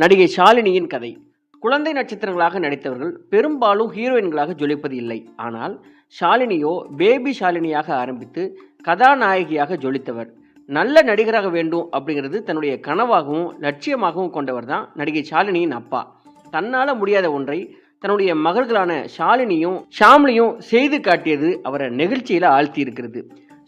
நடிகை ஷாலினியின் கதை. குழந்தை நட்சத்திரங்களாக நடித்தவர்கள் பெரும்பாலும் ஹீரோயின்களாக ஜொலிப்பது இல்லை. ஆனால் ஷாலினியோ பேபி ஷாலினியாக ஆரம்பித்து கதாநாயகியாக ஜொலித்தவர். நல்ல நடிகராக வேண்டும் அப்படிங்கிறது தன்னுடைய கனவாகவும் லட்சியமாகவும் கொண்டவர் தான் நடிகை ஷாலினியின் அப்பா. தன்னால் முடியாத ஒன்றை தன்னுடைய மகள்களான ஷாலினியும் ஷாம்லியும் செய்து காட்டியது அவரை நெகிழ்ச்சியில் ஆழ்த்தி இருக்கிறது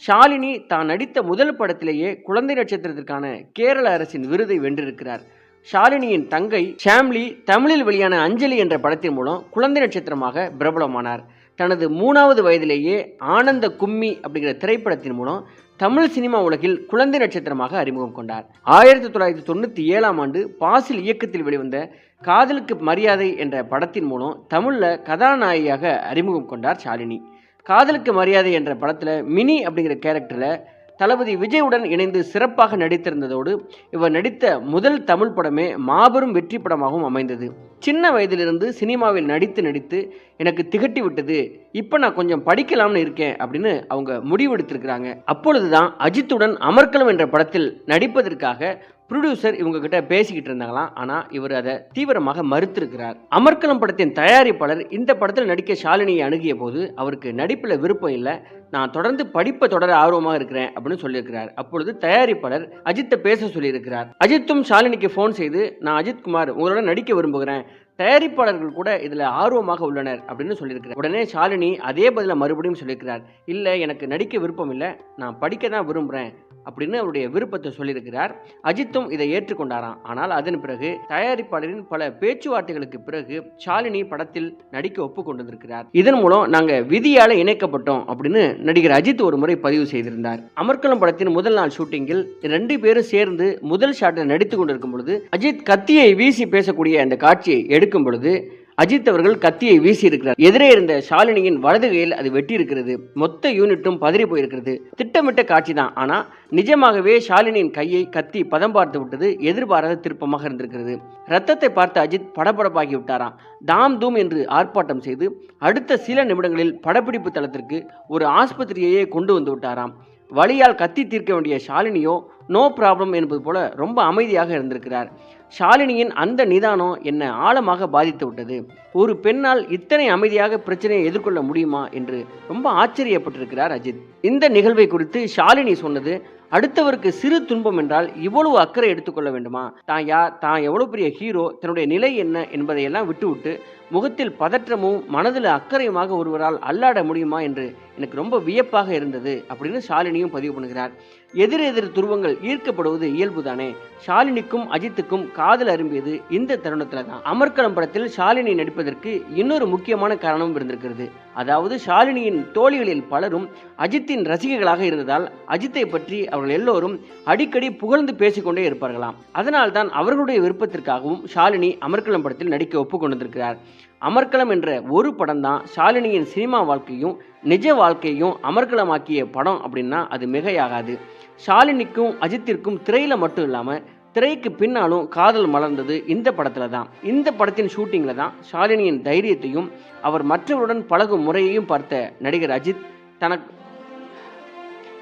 ஷாலினி தான் நடித்த முதல் படத்திலேயே குழந்தை நட்சத்திரத்திற்கான கேரள அரசின் விருதை வென்றிருக்கிறார். ஷாலினியின் தங்கை ஷாம்லி தமிழில் வெளியான அஞ்சலி என்ற படத்தின் மூலம் குழந்தை நட்சத்திரமாக பிரபலமானார். தனது மூணாவது வயதிலேயே ஆனந்த கும்மி அப்படிங்கிற திரைப்படத்தின் மூலம் தமிழ் சினிமா உலகில் குழந்தை நட்சத்திரமாக அறிமுகம் கொண்டார். ஆயிரத்தி தொள்ளாயிரத்தி தொண்ணூற்றி ஏழாம் ஆண்டு பாசில் இயக்கத்தில் வெளிவந்த காதலுக்கு மரியாதை என்ற படத்தின் மூலம் தமிழில் கதாநாயகியாக அறிமுகம் கொண்டார் ஷாலினி. காதலுக்கு மரியாதை என்ற படத்தில் மினி அப்படிங்கிற கேரக்டரில் தளபதி விஜயுடன் இணைந்து சிறப்பாக நடித்திருந்ததோடு இவர் நடித்த முதல் தமிழ் படமே மாபெரும் வெற்றி படமாகவும் அமைந்தது. சின்ன வயதிலிருந்து சினிமாவில் நடித்து நடித்து எனக்கு திகட்டி விட்டது. இப்போ நான் கொஞ்சம் படிக்கலாம்னு இருக்கேன் அப்படின்னு அவங்க முடிவெடுத்திருக்கிறாங்க. அப்பொழுதுதான் அஜித்துடன் அமர்க்கலம் என்ற படத்தில் நடிப்பதற்காக ப்ரொடியூசர் இவங்க கிட்ட பேசிக்கிட்டு இருந்தாங்களாம் ஆனால் இவர் அதை தீவிரமாக மறுத்திருக்கிறார். அமர்கலம் படத்தின் தயாரிப்பாளர் இந்த படத்தில் நடிக்க ஷாலினியை அணுகிய போது அவருக்கு நடிப்பில் விருப்பம் இல்லை. நான் தொடர்ந்து படிப்பை தொடர ஆர்வமாக இருக்கிறேன் அப்படின்னு சொல்லியிருக்கிறார். அப்பொழுது தயாரிப்பாளர் அஜித்தை பேச சொல்லியிருக்கிறார். அஜித்தும் ஷாலினிக்கு ஃபோன் செய்து நான் அஜித் குமார் உங்களோட நடிக்க விரும்புகிறேன். தயாரிப்பாளர்கள் கூட இதில் ஆர்வமாக உள்ளனர் அப்படின்னு சொல்லியிருக்கிறார். உடனே ஷாலினி அதே பதில மறுபடியும் சொல்லியிருக்கிறார். இல்லை எனக்கு நடிக்க விருப்பம் இல்லை. நான் படிக்க தான் விரும்புகிறேன் அப்படின்னு அவருடைய விருப்பத்தை சொல்லியிருக்கிறார். அஜித்தும் இதை ஏற்றுக்கொண்டாராம். ஆனால் அதன் பிறகு தயாரிப்பாளரின் பல பேச்சுவார்த்தைகளுக்கு பிறகு ஷாலினி படத்தில் நடிக்க ஒப்புக்கொண்டிருக்கிறார். இதன் மூலம் நாங்கள் விதியால் இணைக்கப்பட்டோம் அப்படின்னு நடிகர் அஜித் ஒரு முறை பதிவு செய்திருந்தார். அமர்கலம் படத்தின் முதல் நாள் ஷூட்டிங்கில் ரெண்டு பேரும் சேர்ந்து முதல் ஷாட்டில் நடித்து கொண்டிருக்கும் பொழுது அஜித் கத்தியை வீசி பேசக்கூடிய அந்த காட்சியை எடுக்கும் பொழுது அஜித் அவர்கள் கத்தியை வீசி இருக்கிறார் எதிரே இருந்த ஷாலினியின் வலது கையில் அது வெட்டி இருக்கிறது மொத்த யூனிட்டும் பதறி போயிருக்கிறது. திட்டமிட்ட காட்சி தான். ஆனா நிஜமாகவே ஷாலினியின் கையை கத்தி பதம் பார்த்து விட்டது எதிர்பாராத திருப்பமாக இருந்திருக்கிறது. ரத்தத்தை பார்த்த அஜித் படபடப்பாகி விட்டாராம். தாம் தூம் என்று ஆர்ப்பாட்டம் செய்து அடுத்த சில நிமிடங்களில் படப்பிடிப்பு தளத்திற்கு ஒரு ஆஸ்பத்திரியையே கொண்டு வந்து விட்டாராம். வழியால் கத்தி தீர்க்க வேண்டிய ஷாலினியோ நோ ப்ராப்ளம் என்பது போல ரொம்ப அமைதியாக இருந்திருக்கிறார். ஷாலினியின் அந்த நிதானம் என்னை ஆழமாக பாதித்து விட்டது. ஒரு பெண்ணால் இத்தனை அமைதியாக பிரச்சனையை எதிர்கொள்ள முடியுமா என்று ரொம்ப ஆச்சரியப்பட்டிருக்கிறார் அஜித். இந்த நிகழ்வை குறித்து ஷாலினி சொன்னது அடுத்தவருக்கு சிறு துன்பம் என்றால் இவ்வளவு அக்கறை எடுத்துக்கொள்ள வேண்டுமா? தான் யார் தான் எவ்வளவு பெரிய ஹீரோ தன்னுடைய நிலை என்ன என்பதையெல்லாம் விட்டுவிட்டு முகத்தில் பதற்றமும் மனதில் அக்கறையுமாக ஒருவரால் அல்லாட முடியுமா? என்று எனக்கு ரொம்ப வியப்பாக இருந்தது அப்படின்னு ஷாலினியும் பதிவு பண்ணுகிறார். எதிர் எதிர் துருவங்கள் ஈர்க்கப்படுவது இயல்புதானே? ஷாலினிக்கும் அஜித்துக்கும் காதல் அரும்பியது இந்த தருணத்தில் தான். அமர்கலம் படத்தில் ஷாலினி நடிப்பதற்கு இன்னொரு முக்கியமான காரணமும் இருந்திருக்கிறது. அதாவது ஷாலினியின் தோழிகளில் பலரும் அஜித்தின் ரசிகைகளாக இருந்ததால் அஜித்தை பற்றி அவர்கள் எல்லோரும் அடிக்கடி புகழ்ந்து பேசிக்கொண்டே இருப்பார்களாம். அதனால்தான் அவர்களுடைய விருப்பத்திற்காகவும் ஷாலினி அமர்கலம் படத்தில் நடிக்க ஒப்புக்கொண்டிருக்கிறார். அமர்க்கலம் என்ற ஒரு படம் தான் ஷாலினியின் சினிமா வாழ்க்கையும் நிஜ வாழ்க்கையும் அமர்கலமாக்கிய படம் அப்படின்னா அது மிகையாகாது. ஷாலினிக்கும் அஜித்திற்கும் திரையில் மட்டும் இல்லாமல் திரைக்கு பின்னாலும் காதல் மலர்ந்தது இந்த படத்தில் தான் இந்த படத்தின் ஷூட்டிங்கில் தான் ஷாலினியின் தைரியத்தையும் அவர் மற்றவருடன் பழகும் முறையையும் பார்த்த நடிகர் அஜித் தனக்கு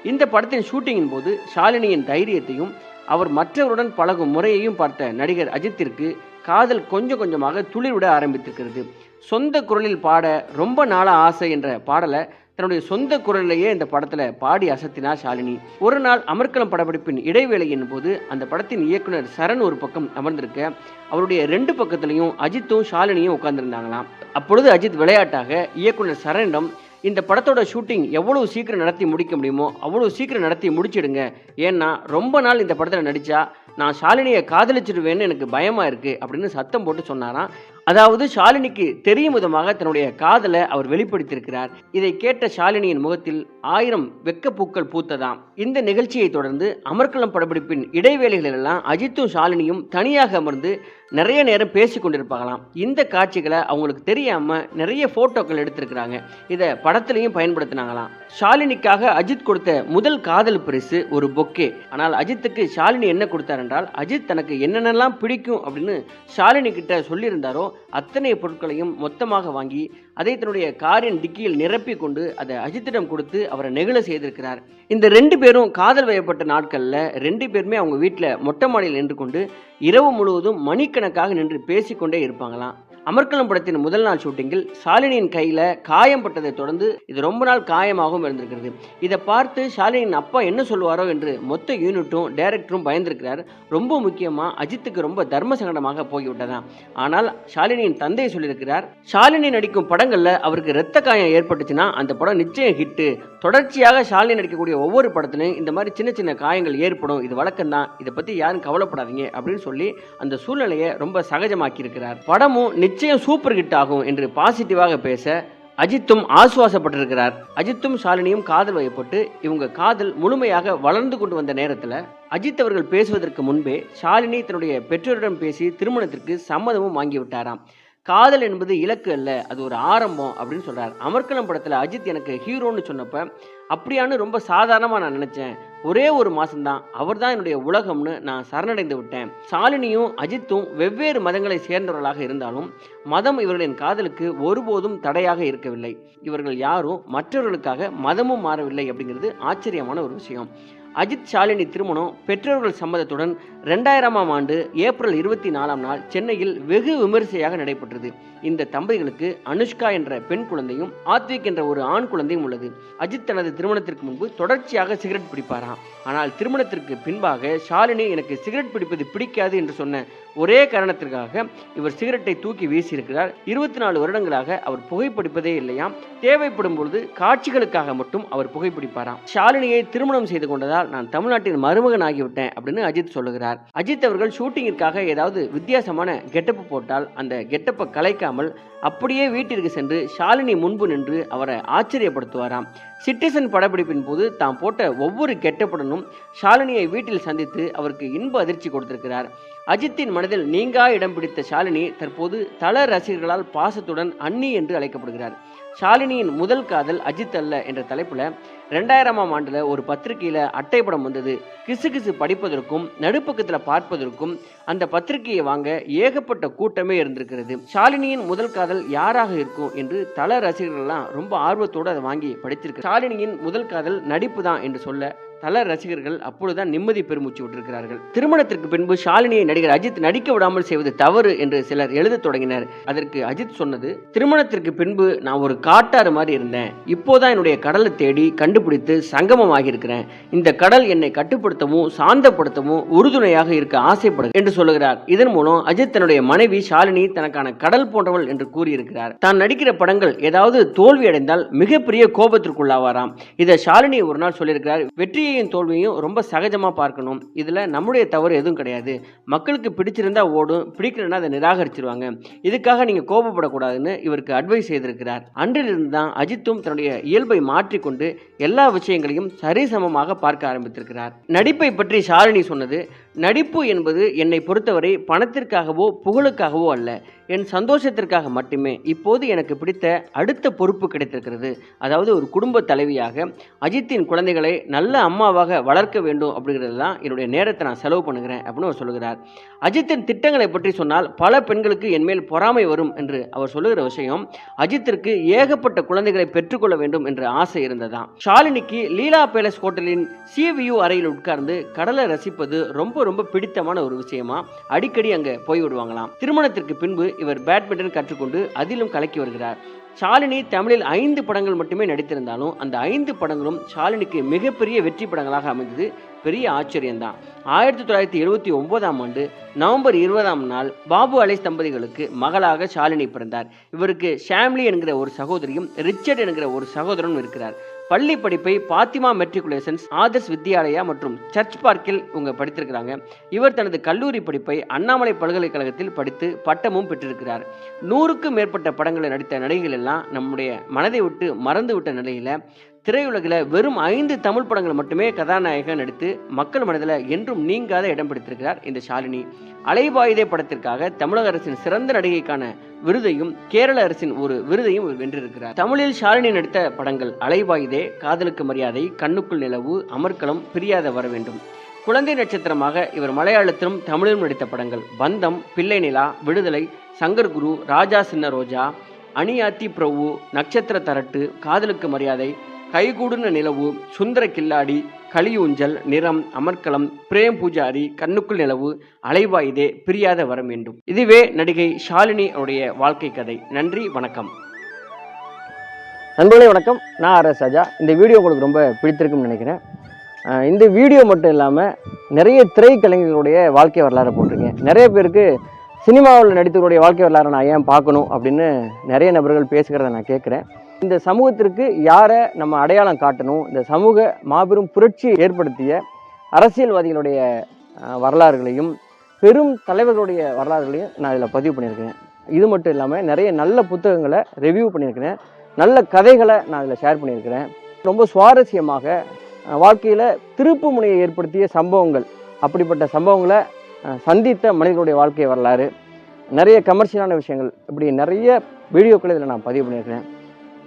இந்த படத்தின் ஷூட்டிங்கின் போது ஷாலினியின் தைரியத்தையும் அவர் மற்றவருடன் பழகும் முறையையும் பார்த்த நடிகர் அஜித்திற்கு காதல் கொஞ்சம் கொஞ்சமாக துளிர்விட ஆரம்பித்திருக்கிறது. சொந்த குரலில் பாட ரொம்ப நாளாக ஆசை என்ற பாடலை தன்னுடைய சொந்த குரலிலேயே இந்த படத்தில் பாடி அசத்தினார் ஷாலினி. ஒரு நாள் அமர்க்கலம் படப்பிடிப்பின் இடைவேளையின் போது அந்த படத்தின் இயக்குனர் சரண் ஒரு பக்கம் அமர்ந்திருக்க அவருடைய ரெண்டு பக்கத்துலையும் அஜித்தும் ஷாலினியும் உட்கார்ந்துருந்தாங்களாம். அப்பொழுது அஜித் விளையாட்டாக இயக்குனர் சரணிடம் இந்த படத்தோட ஷூட்டிங் எவ்வளவு சீக்கிரம் நடத்தி முடிக்க முடியுமோ அவ்வளோ சீக்கிரம் நடத்தி முடிச்சிடுங்க. ஏன்னா ரொம்ப நாள் இந்த படத்தில் நடித்தா நான் ஷாலினியை காதலிச்சிடுவேன்னு எனக்கு பயமாக இருக்குது அப்படின்னு சத்தம் போட்டு சொன்னாராம். அதாவது ஷாலினிக்கு தெரியும் விதமாக தன்னுடைய காதலை அவர் வெளிப்படுத்தியிருக்கிறார். இதை கேட்ட ஷாலினியின் முகத்தில் ஆயிரம் வெக்கப்பூக்கள் பூத்ததாம். இந்த நிகழ்ச்சியை தொடர்ந்து அமர்கலம் படப்பிடிப்பின் இடைவேளைகளெல்லாம் அஜித்தும் ஷாலினியும் தனியாக அமர்ந்து நிறைய நேரம் பேசி கொண்டிருப்பாங்களாம் இந்த காட்சிகளை அவங்களுக்கு தெரியாமல் நிறைய ஃபோட்டோக்கள் எடுத்திருக்கிறாங்க. இதை படத்துலையும் பயன்படுத்தினாங்களாம். ஷாலினிக்காக அஜித் கொடுத்த முதல் காதல் பரிசு ஒரு பொக்கே. ஆனால் அஜித்துக்கு ஷாலினி என்ன கொடுத்தார் என்றால் அஜித் தனக்கு என்னென்னலாம் பிடிக்கும்? அப்படின்னு ஷாலினி கிட்ட சொல்லியிருந்தாரோ அத்தனை பொருட்களையும் மொத்தமாக வாங்கி அதை தன்னுடைய காரின் டிக்கியில் நிரப்பி கொண்டு அதை அஜித்திடம் கொடுத்து அவரை நெகிழ செய்திருக்கிறார். இந்த ரெண்டு பேரும் காதல் வயப்பட்ட நாட்களில் ரெண்டு பேருமே அவங்க வீட்டில் மொட்டை மாடியில் நின்று கொண்டு இரவு முழுவதும் மணிக்கணக்காக நின்று பேசிக்கொண்டே இருப்பாங்களாம். அமர்கலம் படத்தின் முதல் நாள் ஷூட்டிங்கில் ஷாலினியின் கையில் காயம் பட்டதை தொடர்ந்து இது ரொம்ப நாள் காயமாகவும் இருந்திருக்கிறது. இதை பார்த்து ஷாலினியின் அப்பா என்ன சொல்லுவாரோ என்று மொத்த யூனிட்டும் டைரக்டரும் பயந்திருக்கிறார். ரொம்ப முக்கியமாக அஜித்துக்கு ரொம்ப தர்ம சங்கடமாக போய்விட்டதான் ஆனால் ஷாலினியின் தந்தை சொல்லியிருக்கிறார் ஷாலினி நடிக்கும் படங்களில் அவருக்கு ரத்த காயம் ஏற்பட்டுச்சுன்னா அந்த படம் நிச்சயம் ஹிட்டு தொடர்ச்சியாக ஷாலினி நடிக்கக்கூடிய ஒவ்வொரு படத்துலையும் இந்த மாதிரி சின்ன சின்ன காயங்கள் ஏற்படும். இது வழக்கம் தான். இதை பற்றி யாரும் கவலைப்படாதீங்க அப்படின்னு சொல்லி அந்த சூழ்நிலையை ரொம்ப சகஜமாக்கி இருக்கிறார் படமும் நிச்சயம் சூப்பர் ஹிட் ஆகும் என்று பாசிட்டிவாக பேச அஜித்தும் ஆசுவாசப்பட்டிருக்கிறார். அஜித்தும் ஷாலினியும் காதல் வயப்பட்டு இவங்க காதல் முழுமையாக வளர்ந்து கொண்டு வந்த நேரத்தில் அஜித் அவர்கள் பேசுவதற்கு முன்பே ஷாலினி தன்னுடைய பெற்றோரிடம் பேசி திருமணத்திற்கு சம்மதமும் வாங்கிவிட்டாராம். காதல் என்பது இலக்கு அல்ல அது ஒரு ஆரம்பம் அப்படின்னு சொல்கிறார் அமர்க்கலம் படத்தில் அஜித் எனக்கு ஹீரோன்னு சொன்னப்ப அப்படியான்னு ரொம்ப சாதாரணமாக நான் நினச்சேன். ஒரே ஒரு மாதம்தான் அவர் தான் என்னுடைய உலகம்னு நான் சரணடைந்து விட்டேன். சாலினியும் அஜித்தும் வெவ்வேறு மதங்களை சேர்ந்தவர்களாக இருந்தாலும் மதம் இவர்களின் காதலுக்கு ஒருபோதும் தடையாக இருக்கவில்லை. இவர்கள் யாரும் மற்றவர்களுக்காக மதமும் மாறவில்லை அப்படிங்கிறது ஆச்சரியமான ஒரு விஷயம். அஜித் ஷாலினி திருமணம் பெற்றோர்கள் சம்மதத்துடன் ரெண்டாயிரமாம் ஆண்டு ஏப்ரல் இருபத்தி நாலாம் நாள் சென்னையில் வெகு விமரிசையாக நடைபெற்றது. இந்த தம்பதிகளுக்கு அனுஷ்கா என்ற பெண் குழந்தையும் ஆத்விக் என்ற ஒரு ஆண் குழந்தையும் உள்ளது. அஜித் தனது திருமணத்திற்கு முன்பு தொடர்ச்சியாக சிகரெட் பிடிப்பாராம். ஆனால் திருமணத்திற்கு பின்பாக ஷாலினி எனக்கு சிகரெட் பிடிப்பது பிடிக்காது என்று சொன்ன ஒரே காரணத்திற்காக இவர் சிகரெட்டை தூக்கி வீசியிருக்கிறார். இருபத்தி நாலு வருடங்களாக அவர் புகைப்பிடிப்பதே இல்லையாம். தேவைப்படும் பொழுது காட்சிகளுக்காக மட்டும் அவர் புகைப்பிடிப்பாராம். ஷாலினியை திருமணம் செய்து கொண்டதால் நான் தமிழ்நாட்டின் மருமகன் ஆகிவிட்டேன் அப்படின்னு அஜித் சொல்லுகிறார். அஜித் அவர்கள் ஷூட்டிங்கிற்காக ஏதாவது வித்தியாசமான கெட்டப்பு போட்டால் அந்த கெட்டப்பை கலைக்காமல் அப்படியே வீட்டிற்கு சென்று ஷாலினி முன்பு நின்று அவரை ஆச்சரியப்படுத்துவாராம். சிட்டிசன் படப்பிடிப்பின் போது தாம் போட்ட ஒவ்வொரு கெட்டப்புடனும் ஷாலினியை வீட்டில் சந்தித்து அவருக்கு இன்ப அதிர்ச்சி கொடுத்திருக்கிறார். அஜித்தின் மனதில் நீங்கா இடம் பிடித்த ஷாலினி தற்போது தல ரசிகர்களால் பாசத்துடன் அன்னி என்று அழைக்கப்படுகிறார். ஷாலினியின் முதல் காதல் அஜித் அல்ல என்ற தலைப்புல ரெண்டாயிரமாம் ஆண்டுல ஒரு பத்திரிகையில அட்டைப்படம் வந்தது. கிசு கிசு படிப்பதற்கும் நடுப்பக்கத்துல பார்ப்பதற்கும் அந்த பத்திரிகையை வாங்க ஏகப்பட்ட கூட்டமே இருந்திருக்கிறது. ஷாலினியின் முதல் காதல் யாராக இருக்கும் என்று தல ரசிகர்கள்லாம் ரொம்ப ஆர்வத்தோடு அதை வாங்கி படித்திருக்கு ஷாலினியின் முதல் காதல் நடிப்பு தான் என்று சொல்ல தல ரசிகர்கள் அப்பொழுதுதான் நிம்மதி பெருமூச்சு விட்டிருக்கிறார்கள். திருமணத்திற்கு பின்பு ஷாலினியை நடிகர் அஜித் நடிக்க விடாமல் செய்வது தவறு என்று சிலர் எழுதத் தொடங்கினர். அதற்கு அஜித் சொன்னது திருமணத்திற்கு பின்பு நான் ஒரு காட்டாறு மாதிரி இருந்தேன். இப்போதான் என்னுடைய கடலை தேடி கண்டுபிடித்து சங்கமமாகி இருக்கிறேன். இந்த கடல் என்னை கட்டுப்படுத்தவும் சாந்தப்படுத்தவும் உறுதுணையாக இருக்க ஆசைப்படும் என்று சொல்லுகிறார். இதன் மூலம் அஜித் தன்னுடைய மனைவி ஷாலினி தனக்கான கடல் போன்றவள் என்று கூறியிருக்கிறார். தான் நடிக்கிற படங்கள் ஏதாவது தோல்வி அடைந்தால் மிகப்பெரிய கோபத்திற்குள்ளாவாராம். இதை ஷாலினி ஒரு நாள் சொல்லியிருக்கிறார் வெற்றியையும் தோல்வியையும் ரொம்ப சகஜமாக பார்க்கணும். இதில் நம்முடைய தவறு எதுவும் கிடையாது. மக்களுக்கு பிடிச்சிருந்தா ஓடும் பிடிக்கலன்னா அதை நிராகரிச்சிருவாங்க. இதுக்காக நீங்கள் கோபப்படக்கூடாதுன்னு இவருக்கு அட்வைஸ் செய்திருக்கிறார். அன்றிலிருந்து தான் அஜித்தும் தன்னுடைய இயல்பை மாற்றிக்கொண்டு எல்லா விஷயங்களையும் சரிசமமாக பார்க்க ஆரம்பித்திருக்கிறார். நடிப்பை பற்றி ஷாலினி சொன்னது நடிப்பு என்பது என்னை பொறுத்தவரை பணத்திற்காகவோ புகழுக்காகவோ அல்ல. என் சந்தோஷத்திற்காக மட்டுமே. இப்போது எனக்கு பிடித்த அடுத்த பொறுப்பு கிடைத்திருக்கிறது. அதாவது ஒரு குடும்ப தலைவியாக அஜித்தின் குழந்தைகளை நல்ல அம்மாவாக வளர்க்க வேண்டும் அப்படிங்கிறது தான் என்னுடைய நேரத்தை நான் செலவு பண்ணுகிறேன் அப்படின்னு அவர் சொல்லுகிறார். அஜித்தின் திட்டங்களை பற்றி சொன்னால் பல பெண்களுக்கு என்மேல் பொறாமை வரும் என்று அவர் சொல்லுகிற விஷயம் அஜித்திற்கு ஏகப்பட்ட குழந்தைகளை பெற்றுக்கொள்ள வேண்டும் என்ற ஆசை இருந்ததாம் ஷாலினிக்கு லீலா பேலஸ் ஹோட்டலின் சிவியூ அறையில் உட்கார்ந்து கடலை ரசிப்பது ரொம்ப ரொம்ப பிடித்தமான ஒரு விஷயமா அடிக்கடி அங்கே போய் விடுவாங்களாம் திருமணத்திற்கு பின்பு இவர் பேட்மிண்டன் கற்றுக்கொண்டு அதிலும் கலக்கி வருகிறார். ஷாலினி தமிழில் ஐந்து படங்கள் மட்டுமே நடித்திருந்தாலும் அந்த ஐந்து படங்களும் ஷாலினிக்கு மிகப்பெரிய வெற்றி படங்களாக அமைந்தது பெரிய ஆச்சரியம்தான். ஆயிரத்தி தொள்ளாயிரத்தி எழுபத்தி ஒன்பதாம் ஆண்டு நவம்பர் இருபதாம் நாள் பாபு அலேஸ் தம்பதிகளுக்கு மகளாக ஷாலினி பிறந்தார். இவருக்கு ஷாம்லி என்கிற ஒரு சகோதரியும் ரிச்சர்ட் என்கிற ஒரு சகோதரனும் இருக்கிறார். பள்ளி படிப்பை பாத்திமா மெட்ரிகுலேஷன்ஸ் ஆதர்ஸ் வித்யாலயா மற்றும் சர்ச் பார்க்கில் இவங்க படித்திருக்கிறாங்க. இவர் தனது கல்லூரி படிப்பை அண்ணாமலை பல்கலைக்கழகத்தில் படித்து பட்டமும் பெற்றிருக்கிறார். நூறுக்கும் மேற்பட்ட படங்களை நடித்த நடிகைகள் எல்லாம் நம்முடைய மனதை விட்டு மறந்து விட்ட நிலையில் திரையுலகில் வெறும் ஐந்து தமிழ் படங்கள் மட்டுமே கதாநாயகன் நடித்து மக்கள் மனதில் என்றும் நீங்காத இடம் பிடித்திருக்கிறார் இந்த ஷாலினி. அலைபாயுதே படத்திற்காக தமிழக அரசின் சிறந்த நடிகைக்கான விருதையும் கேரள அரசின் ஒரு விருதையும் வென்றிருக்கிறார். தமிழில் ஷாலினி நடித்த படங்கள் அலைபாயுதே காதலுக்கு மரியாதை கண்ணுக்குள் நிலவு அமர்க்களம் பிரியாத வர வேண்டும் குழந்தை நட்சத்திரமாக இவர் மலையாளத்திலும் தமிழிலும் நடித்த படங்கள் பந்தம் பிள்ளை நிலா விடுதலை சங்கர் குரு ராஜா சின்ன ரோஜா அணியாத்தி பிரபு நட்சத்திர தரட்டு காதலுக்கு மரியாதை கைகூடுன நிலவு சுந்தர கில்லாடி கலியூஞ்சல் நிறம் அமர்க்களம் பிரேம் பூஜாரி கண்ணுக்குள் நிலவு அலைவாயுதே பிரியாத வர வேண்டும் இதுவே நடிகை ஷாலினி அவருடைய வாழ்க்கை கதை. நன்றி வணக்கம். நண்பர்களே வணக்கம். நான் ஆர் எஸ் ராஜா. இந்த வீடியோ உங்களுக்கு ரொம்ப பிடித்திருக்கும்னு நினைக்கிறேன். இந்த வீடியோ மட்டும் இல்லாமல் நிறைய திரைக்கலைஞர்களுடைய வாழ்க்கை வரலாறு போட்டிருக்கேன். நிறைய பேருக்கு சினிமாவில் நடித்தவருடைய வாழ்க்கை வரலாறு நான் ஏன் பார்க்கணும் அப்படின்னு நிறைய நபர்கள் பேசுகிறத நான் கேட்குறேன். இந்த சமூகத்திற்கு யாரை நம்ம அடையாளம் காட்டணும்? இந்த சமூக மாபெரும் புரட்சி ஏற்படுத்திய அரசியல்வாதிகளுடைய வரலாறுகளையும் பெரும் தலைவர்களுடைய வரலாறுகளையும் நான் இதில் பதிவு பண்ணியிருக்கேன். இது மட்டும் இல்லாமல் நிறைய நல்ல புத்தகங்களை ரிவ்யூ பண்ணியிருக்கிறேன் நல்ல கதைகளை நான் இதில் ஷேர் பண்ணியிருக்கிறேன். ரொம்ப சுவாரஸ்யமாக வாழ்க்கையில் திருப்பு முனையை ஏற்படுத்திய சம்பவங்கள் அப்படிப்பட்ட சம்பவங்களை சந்தித்த மனிதர்களுடைய வாழ்க்கை வரலாறு நிறைய கமர்ஷியலான விஷயங்கள் இப்படி நிறைய வீடியோக்களை இதில் நான் பதிவு பண்ணியிருக்கிறேன்.